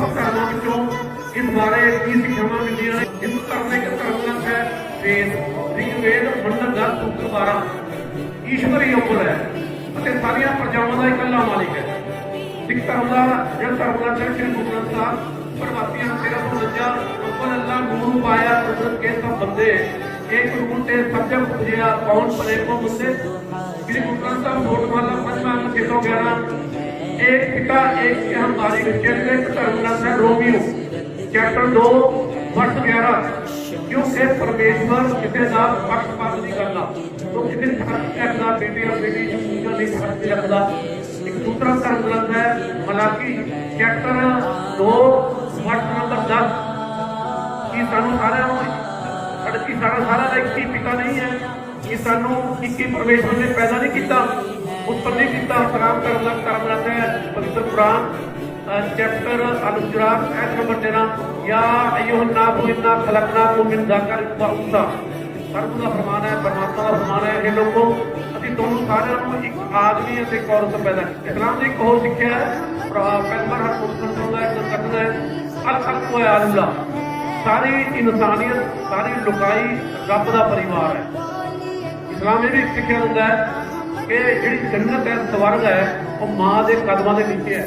ਵੱਖ ਧਰਮਾਂ ਵਿੱਚੋਂ ਇਸ ਬਾਰੇ ਕੀ ਸਿੱਖਿਆਵਾਂ ਮਿਲਦੀਆਂ ਨੇ ਹਿੰਦੂ ਧਰਮ ਇੱਕ ਧਰਮ ਗ੍ਰੰਥ ਹੈ ਵੇਦ ਰਿਗਵੇਦ ਮੰਡਲ ਦਾ ਸੂਤਰ 12 ਈਸ਼ਵਰੀ ਅੰਮ੍ਰਿਤ ਹੈ ਅਤੇ ਸਾਰੀਆਂ ਪ੍ਰਜਾਵਾਂ ਦਾ ਇਕੱਲਾ ਮਾਲਿਕ ਹੈ ਸਿੱਖ ਧਰਮ ਦਾ ਜਿਹੜਾ ਧਰਮ ਗ੍ਰੰਥ ਹੈ ਸ੍ਰੀ ਗੁਰੂ ਗ੍ਰੰਥ ਸਾਹਿਬ ਪਰਮਾਤਮਾ ਸਿਰਫ ਨਜਾ ਅੱਬਲ ਅੱਲਾ ਨੂਰ ਪਾਇਆ ਕੁਦਰਤ ਕੇ ਸਭ ਬੰਦੇ ਇੱਕ ਰੂਪ ਤੇ ਸਭ ਪੁਜਿਆ ਕੌਣ ਬਨੇ ਕੋ ਮੁੰਦੇ ਸ੍ਰੀ ਗੁਰੂ ਗ੍ਰੰਥ ਸਾਹਿਬ ਨੋਟ ਪੰਜਵਾਂ ਅੰਕ 611 एक पिता एक के हम बारी चैप्टर एक धर्म ग्रंथ है रोमियो चैप्टर दो वर्ष ग्यारह क्योंकि परमेश्वर किसी का पक्षपात नहीं करता तो किसी धर्म के रखता बेटी और बेटी जो पूजा नहीं फर्क नहीं रखता एक दूसरा धर्म ग्रंथ है मलाकी चैप्टर दो वर्ष नंबर दस कि सानू सारे ਸਾਡੇ ਕੀ ਸਾਡਾ ਸਾਰਾ ਦਾ ਇੱਕ ਹੀ ਪਿਤਾ ਨਹੀਂ ਹੈ ਕਿ ਸਾਨੂੰ ਇੱਕ ਹੀ ਪਰਮੇਸ਼ਵਰ ਨੇ ਪੈਦਾ ਨਹੀਂ ਕੀਤਾ ਉੱਪਰਲੀ ਕੀਤਾ ਹਰਾਮ ਕਰਨ ਦਾ ਕਰਮ ਰਤ ਹੈ। ਪਵਿੱਤਰ ਕੁਰਾਨ ਚੈਪਟਰ ਅਨੁਜਰਾਤ ਐਕ ਨੰਬਰ 13 ਯਾ ਅਯੁਹ ਨਾਬੂ ਇਨਾ ਖਲਕਨਾਕੁਮ ਮਿਨ ਜ਼ਾਕਰ ਵਾ ਉਨਸਾ ਪ੍ਰਭੂ ਦਾ ਫਰਮਾਨ ਹੈ, ਪਰਮਾਤਮਾ ਦਾ ਫਰਮਾਨ ਹੈ, ਇਹ ਲੋਕੋ, ਅਸੀਂ ਦੋਨੋਂ ਸਾਰਿਆਂ ਨੂੰ ਇੱਕ ਆਦਮੀ ਅਤੇ ਇੱਕ ਔਰਤ ਪੈਦਾ ਕੀਤਾ। ਇਸਲਾਮ ਦੀ ਇੱਕ ਹੋਰ ਸਿੱਖਿਆ ਹੈ। ਪੈਗੰਬਰ ਹਰ ਮੁਸਲਮਾਨ ਚਾਹੁੰਦਾ ਹੈ ਕਿ ਕੱਟਣਾ ਹੈ। ਅਲ ਹਕ ਹੋਇਆ ਅੱਲਾ ਸਾਰੀ ਇਨਸਾਨੀਅਤ, ਸਾਰੀ ਲੁਕਾਈ ਰੱਬ ਦਾ ਪਰਿਵਾਰ ਹੈ। ਇਸਲਾਮ ਇਹ ਵੀ ਸਿੱਖਿਆ ਹੁੰਦਾ ਹੈ। ਕਿ ਜਿਹੜੀ ਜੰਨਤ ਹੈ ਸਵਰਗ ਹੈ ਉਹ ਮਾਂ ਦੇ ਕਦਮਾਂ ਦੇ ਨੀਚੇ ਹੈ।